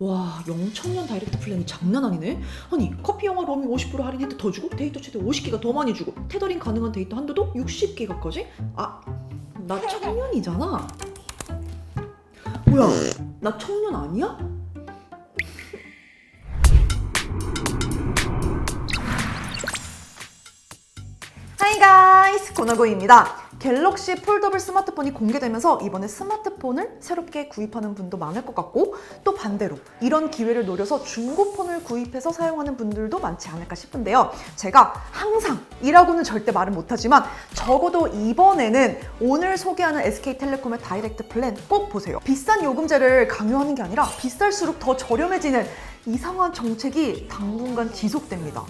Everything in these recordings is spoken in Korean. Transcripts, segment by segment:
와, 0청년 다이렉트 플랜이 장난 아니네. 아니, 커피 영화 로밍 50% 할인 혜택 더 주고 데이터 최대 50기가 더 많이 주고 테더링 가능한 데이터 한도도 60기가까지? 아, 나 청년이잖아. 뭐야, 나 청년 아니야? 하이 가이스 고나고입니다. 갤럭시 폴더블 스마트폰이 공개되면서 이번에 스마트폰을 새롭게 구입하는 분도 많을 것 같고 또 반대로 이런 기회를 노려서 중고폰을 구입해서 사용하는 분들도 많지 않을까 싶은데요. 제가 항상 이라고는 절대 말은 못하지만 적어도 이번에는 오늘 소개하는 SK텔레콤의 다이렉트 플랜 꼭 보세요. 비싼 요금제를 강요하는 게 아니라 비쌀수록 더 저렴해지는 이상한 정책이 당분간 지속됩니다.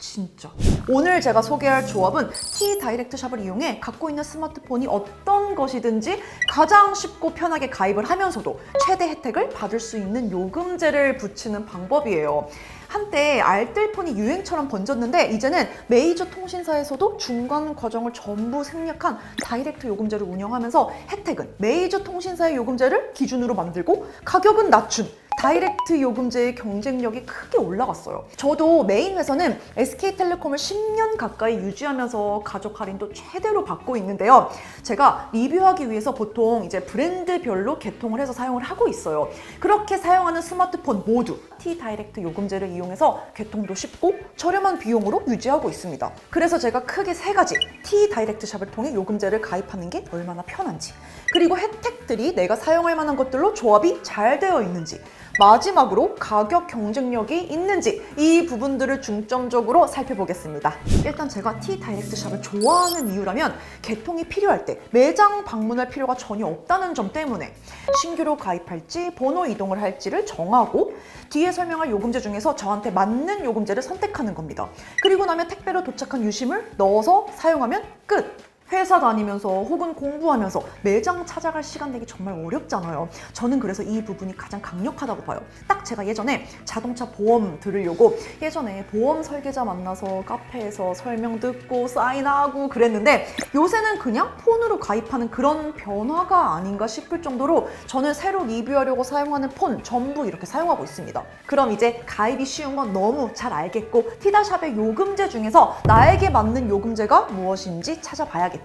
진짜. 오늘 제가 소개할 조합은 T 다이렉트 샵을 이용해 갖고 있는 스마트폰이 어떤 것이든지 가장 쉽고 편하게 가입을 하면서도 최대 혜택을 받을 수 있는 요금제를 붙이는 방법이에요. 한때 알뜰폰이 유행처럼 번졌는데 이제는 메이저 통신사에서도 중간 과정을 전부 생략한 다이렉트 요금제를 운영하면서 혜택은 메이저 통신사의 요금제를 기준으로 만들고 가격은 낮춘 다이렉트 요금제의 경쟁력이 크게 올라갔어요. 저도 메인 회사는 SK텔레콤을 10년 가까이 유지하면서 가족 할인도 최대로 받고 있는데요. 제가 리뷰하기 위해서 보통 이제 브랜드별로 개통을 해서 사용을 하고 있어요. 그렇게 사용하는 스마트폰 모두 T 다이렉트 요금제를 이용해서 개통도 쉽고 저렴한 비용으로 유지하고 있습니다. 그래서 제가 크게 세 가지 T 다이렉트 샵을 통해 요금제를 가입하는 게 얼마나 편한지 그리고 혜택들이 내가 사용할 만한 것들로 조합이 잘 되어 있는지 마지막으로 가격 경쟁력이 있는지 이 부분들을 중점적으로 살펴보겠습니다. 일단 제가 T 다이렉트 샵을 좋아하는 이유라면 개통이 필요할 때 매장 방문할 필요가 전혀 없다는 점 때문에 신규로 가입할지 번호 이동을 할지를 정하고 뒤에 설명할 요금제 중에서 저한테 맞는 요금제를 선택하는 겁니다. 그리고 나면 택배로 도착한 유심을 넣어서 사용하면 끝! 회사 다니면서 혹은 공부하면서 매장 찾아갈 시간 내기 정말 어렵잖아요. 저는 그래서 이 부분이 가장 강력하다고 봐요. 딱 제가 예전에 자동차 보험 들으려고 예전에 보험 설계자 만나서 카페에서 설명 듣고 사인하고 그랬는데 요새는 그냥 폰으로 가입하는 그런 변화가 아닌가 싶을 정도로 저는 새로 리뷰하려고 사용하는 폰 전부 이렇게 사용하고 있습니다. 그럼 이제 가입이 쉬운 건 너무 잘 알겠고 티다샵의 요금제 중에서 나에게 맞는 요금제가 무엇인지 찾아봐야겠죠.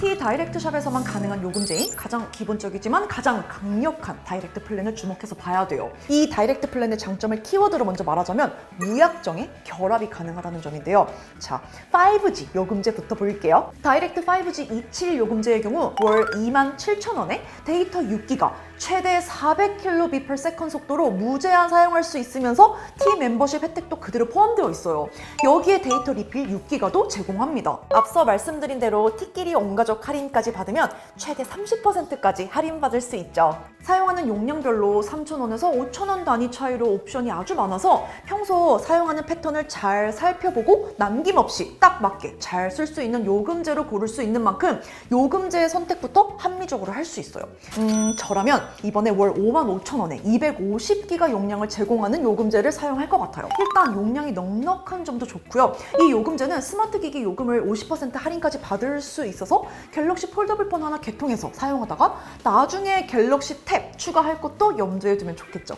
T 다이렉트 샵에서만 가능한 요금제인 가장 기본적이지만 가장 강력한 다이렉트 플랜을 주목해서 봐야 돼요. 이 다이렉트 플랜의 장점을 키워드로 먼저 말하자면 무약정에 결합이 가능하다는 점인데요. 자, 5G 요금제부터 볼게요. 다이렉트 5G 27 요금제의 경우 월 27,000원에 데이터 6기가 최대 400kbps 속도로 무제한 사용할 수 있으면서 T 멤버십 혜택도 그대로 포함되어 있어요. 여기에 데이터 리필 6기가도 제공합니다. 앞서 말씀드린 대로 T끼리 온가족 할인까지 받으면 최대 30%까지 할인받을 수 있죠. 사용하는 용량별로 3,000원에서 5,000원 단위 차이로 옵션이 아주 많아서 평소 사용하는 패턴을 잘 살펴보고 남김없이 딱 맞게 잘 쓸 수 있는 요금제로 고를 수 있는 만큼 요금제의 선택부터 합리적으로 할 수 있어요. 음, 저라면 이번에 월 55,000원에 250기가 용량을 제공하는 요금제를 사용할 것 같아요. 일단 용량이 넉넉한 점도 좋고요. 이 요금제는 스마트 기기 요금을 50% 할인까지 받을 수 있어서 갤럭시 폴더블폰 하나 개통해서 사용하다가 나중에 갤럭시 탭 추가할 것도 염두에 두면 좋겠죠.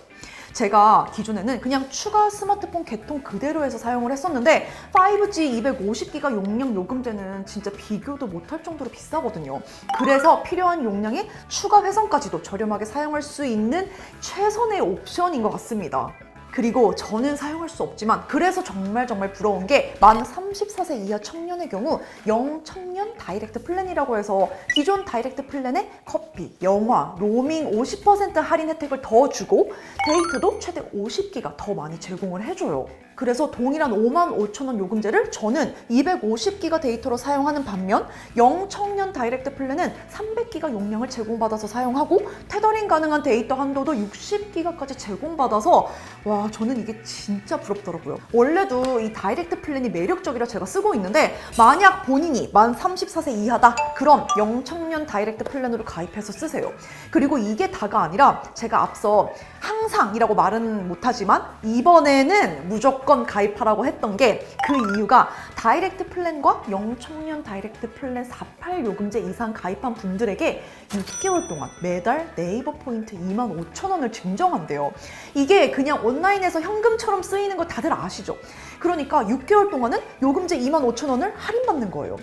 제가 기존에는 그냥 추가 스마트폰 개통 그대로 해서 사용을 했었는데 5G 250기가 용량 요금제는 진짜 비교도 못할 정도로 비싸거든요. 그래서 필요한 용량의 추가 회선까지도 저렴하게 사용할 수 있는 최선의 옵션인 것 같습니다. 그리고 저는 사용할 수 없지만 그래서 정말 정말 부러운 게 만 34세 이하 청년의 경우 영청년 다이렉트 플랜이라고 해서 기존 다이렉트 플랜에 커피, 영화, 로밍 50% 할인 혜택을 더 주고 데이트도 최대 50기가 더 많이 제공을 해줘요. 그래서 동일한 5만 5천 원 요금제를 저는 250기가 데이터로 사용하는 반면 영청년 다이렉트 플랜은 300기가 용량을 제공받아서 사용하고 테더링 가능한 데이터 한도도 60기가까지 제공받아서 와 와, 저는 이게 진짜 부럽더라고요. 원래도 이 다이렉트 플랜이 매력적이라 제가 쓰고 있는데, 만약 본인이 만 34세 이하다? 그럼 영청년 다이렉트 플랜으로 가입해서 쓰세요. 그리고 이게 다가 아니라 제가 앞서 항상이라고 말은 못하지만, 이번에는 무조건 가입하라고 했던 게 그 이유가 다이렉트 플랜과 영청년 다이렉트 플랜 48 요금제 이상 가입한 분들에게 6개월 동안 매달 네이버 포인트 2만 5천 원을 증정한대요. 이게 그냥 온라인에서 현금처럼 쓰이는 거 다들 아시죠? 그러니까 6개월 동안은 요금제 2만 5천 원을 할인받는 거예요.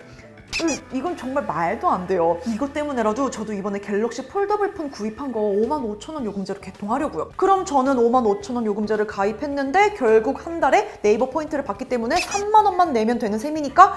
음, 이건 정말 말도 안 돼요. 이것 때문에라도 저도 이번에 갤럭시 폴더블 폰 구입한 거 5만 5천 원 요금제로 개통하려고요. 그럼 저는 5만 5천 원 요금제를 가입했는데 결국 한 달에 네이버 포인트를 받기 때문에 3만 원만 내면 되는 셈이니까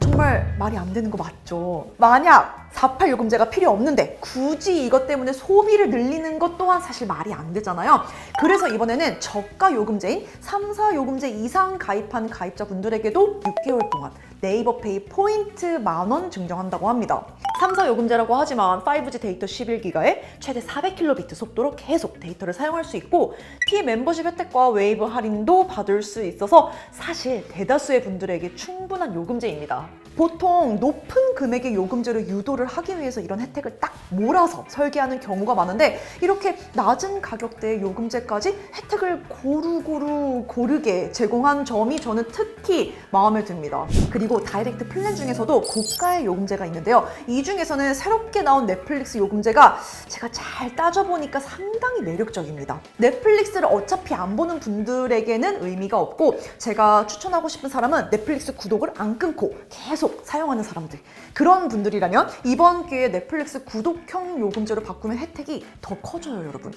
정말 말이 안 되는 거 맞죠? 만약 48 요금제가 필요 없는데 굳이 이것 때문에 소비를 늘리는 것 또한 사실 말이 안 되잖아요. 그래서 이번에는 저가 요금제인 3, 4 요금제 이상 가입한 가입자분들에게도 6개월 동안 네이버 페이 포인트 만원 증정한다고 합니다. 3, 4 요금제라고 하지만 5G 데이터 11기가에 최대 400kbit 속도로 계속 데이터를 사용할 수 있고 T 멤버십 혜택과 웨이브 할인도 받을 수 있어서 사실 대다수의 분들에게 충분한 요금제입니다. 보통 높은 금액의 요금제를 유도를 하기 위해서 이런 혜택을 딱 몰아서 설계하는 경우가 많은데 이렇게 낮은 가격대의 요금제까지 혜택을 고루고루 고르게 제공한 점이 저는 특히 마음에 듭니다. 그리고 다이렉트 플랜 중에서도 고가의 요금제가 있는데요. 이 중에서는 새롭게 나온 넷플릭스 요금제가 제가 잘 따져보니까 상당히 매력적입니다. 넷플릭스를 어차피 안 보는 분들에게는 의미가 없고 제가 추천하고 싶은 사람은 넷플릭스 구독을 안 끊고 계속 사용하는 사람들 그런 분들이라면 이번 기회에 넷플릭스 구독형 요금제로 바꾸면 혜택이 더 커져요 여러분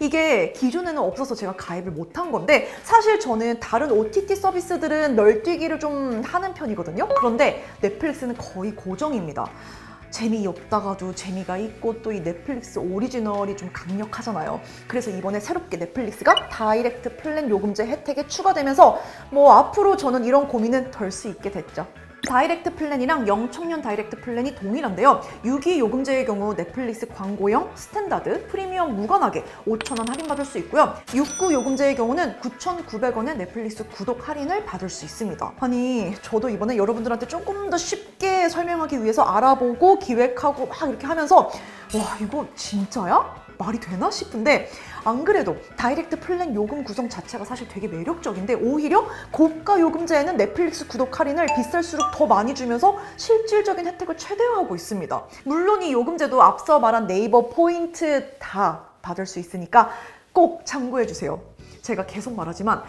이게 기존에는 없어서 제가 가입을 못한 건데 사실 저는 다른 OTT 서비스들은 널뛰기를 좀 하는 편이거든요 그런데 넷플릭스는 거의 고정입니다 재미없다가도 재미가 있고 또 이 넷플릭스 오리지널이 좀 강력하잖아요. 그래서 이번에 새롭게 넷플릭스가 다이렉트 플랜 요금제 혜택에 추가되면서 뭐 앞으로 저는 이런 고민은 덜 수 있게 됐죠. 다이렉트 플랜이랑 영청년 다이렉트 플랜이 동일한데요. 6위 요금제의 경우 넷플릭스 광고형, 스탠다드, 프리미엄 무관하게 5,000원 할인받을 수 있고요. 69 요금제의 경우는 9,900원의 넷플릭스 구독 할인을 받을 수 있습니다. 아니, 저도 이번에 여러분들한테 조금 더 쉽게 설명하기 위해서 알아보고 기획하고 막 이렇게 하면서 와, 이거 진짜야? 말이 되나 싶은데 안 그래도 다이렉트 플랜 요금 구성 자체가 사실 되게 매력적인데 오히려 고가 요금제에는 넷플릭스 구독 할인을 비쌀수록 더 많이 주면서 실질적인 혜택을 최대화하고 있습니다. 물론 이 요금제도 앞서 말한 네이버 포인트 다 받을 수 있으니까 꼭 참고해 주세요. 제가 계속 말하지만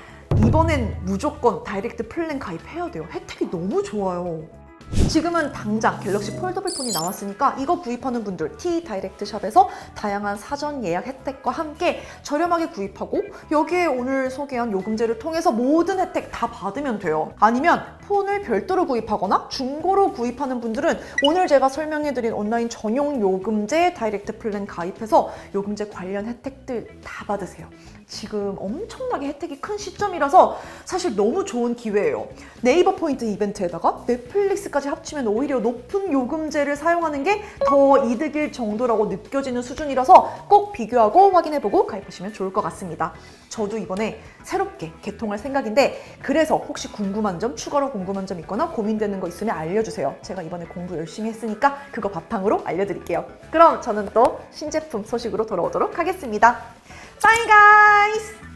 이번엔 무조건 다이렉트 플랜 가입해야 돼요. 혜택이 너무 좋아요. 지금은 당장 갤럭시 폴더블 폰이 나왔으니까 이거 구입하는 분들 T 다이렉트 샵에서 다양한 사전 예약 혜택과 함께 저렴하게 구입하고 여기에 오늘 소개한 요금제를 통해서 모든 혜택 다 받으면 돼요. 아니면 폰을 별도로 구입하거나 중고로 구입하는 분들은 오늘 제가 설명해드린 온라인 전용 요금제 다이렉트 플랜 가입해서 요금제 관련 혜택들 다 받으세요. 지금 엄청나게 혜택이 큰 시점이라서 사실 너무 좋은 기회예요. 네이버 포인트 이벤트에다가 넷플릭스까지 합치면 오히려 높은 요금제를 사용하는 게 더 이득일 정도라고 느껴지는 수준이라서 꼭 비교하고 확인해보고 가입하시면 좋을 것 같습니다. 저도 이번에 새롭게 개통할 생각인데 그래서 혹시 궁금한 점, 추가로 궁금한 점 있거나 고민되는 거 있으면 알려주세요. 제가 이번에 공부 열심히 했으니까 그거 바탕으로 알려드릴게요. 그럼 저는 또 신제품 소식으로 돌아오도록 하겠습니다. Bye guys!